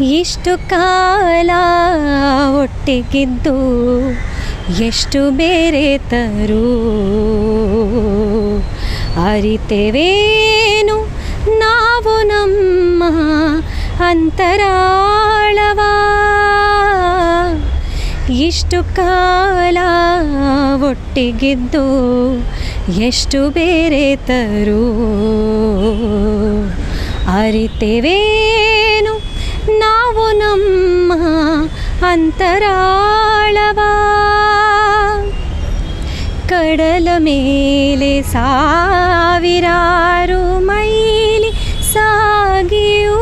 ಇಷ್ಟು ಕಾಲ ಒಟ್ಟಿಗಿದ್ದು ಎಷ್ಟು ಬೇರೆ ತರು? ಅರಿತೆವೇನು? ನಾವು ನಮ್ಮ ಅಂತರಾಳವ. ಇಷ್ಟು ಕಾಲ ಒಟ್ಟಿಗಿದ್ದು ಎಷ್ಟು ಬೇರೆ ತರು? ಅರಿತೆವೇನು? ಅಂತರಾಳವ. ಕಡಲ ಮೇಲೆ ಸಾವಿರಾರು ಮೈಲಿ ಸಾಗಿಯೂ.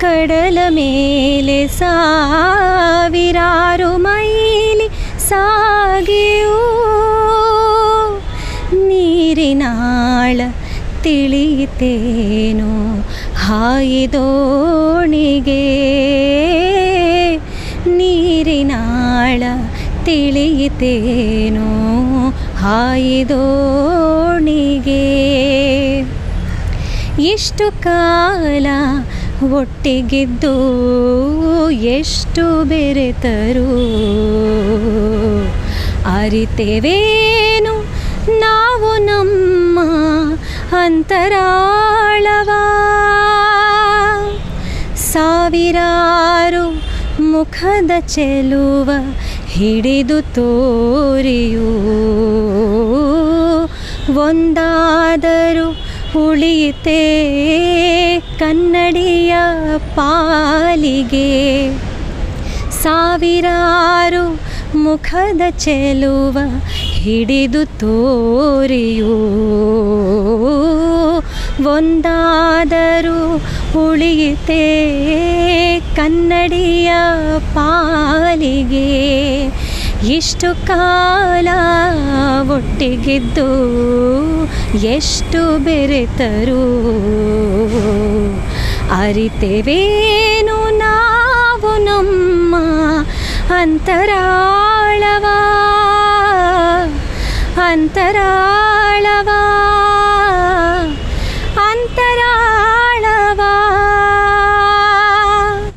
ಕಡಲ ಮೇಲೆ ಸಾವಿರಾರು ಮೈಲಿ ಸಾಗಿಯೂ. ನೀರಿನಾಳ ತಿಳಿಯಿತೇನು ಹಾಯಿದೋಣಿಗೆ. ನೀರಿನಾಳ ತಿಳಿಯಿತೇನು? ಹಾಯಿದೋಣಿಗೆ ಎಷ್ಟು ಕಾಲ ಒಟ್ಟಿಗಿದ್ದು ಎಷ್ಟು ಬೆರೆತರು? ಅರಿತೆವೇನು? ನಾವು ನಮ್ಮ ಅಂತರಾಳವ? ಸಾವಿರಾರು ಮುಖದ ಚೆಲುವ ಹಿಡಿದು ತೋರಿಯೂ. ಒಂದಾದರೂ ಉಳಿಯಿತೇ ಕನ್ನಡಿಯ ಪಾಲಿಗೆ. ಸಾವಿರಾರು ಮುಖದ ಚೆಲುವ ಹಿಡಿದು ತೋರಿಯೂ. ಒಂದಾದರೂ ಉಳಿಯಿತೆ ಕನ್ನಡಿಯ ಪಾಲಿಗೆ ಎಷ್ಟು ಕಾಲ ಒಟ್ಟಿಗಿದ್ದು ಎಷ್ಟು ಬೆರೆತರು? ಅರಿತೆವೇನು ನಾವು ನಮ್ಮ ಅಂತರಾಳವ? ಅಂತರಾಳವ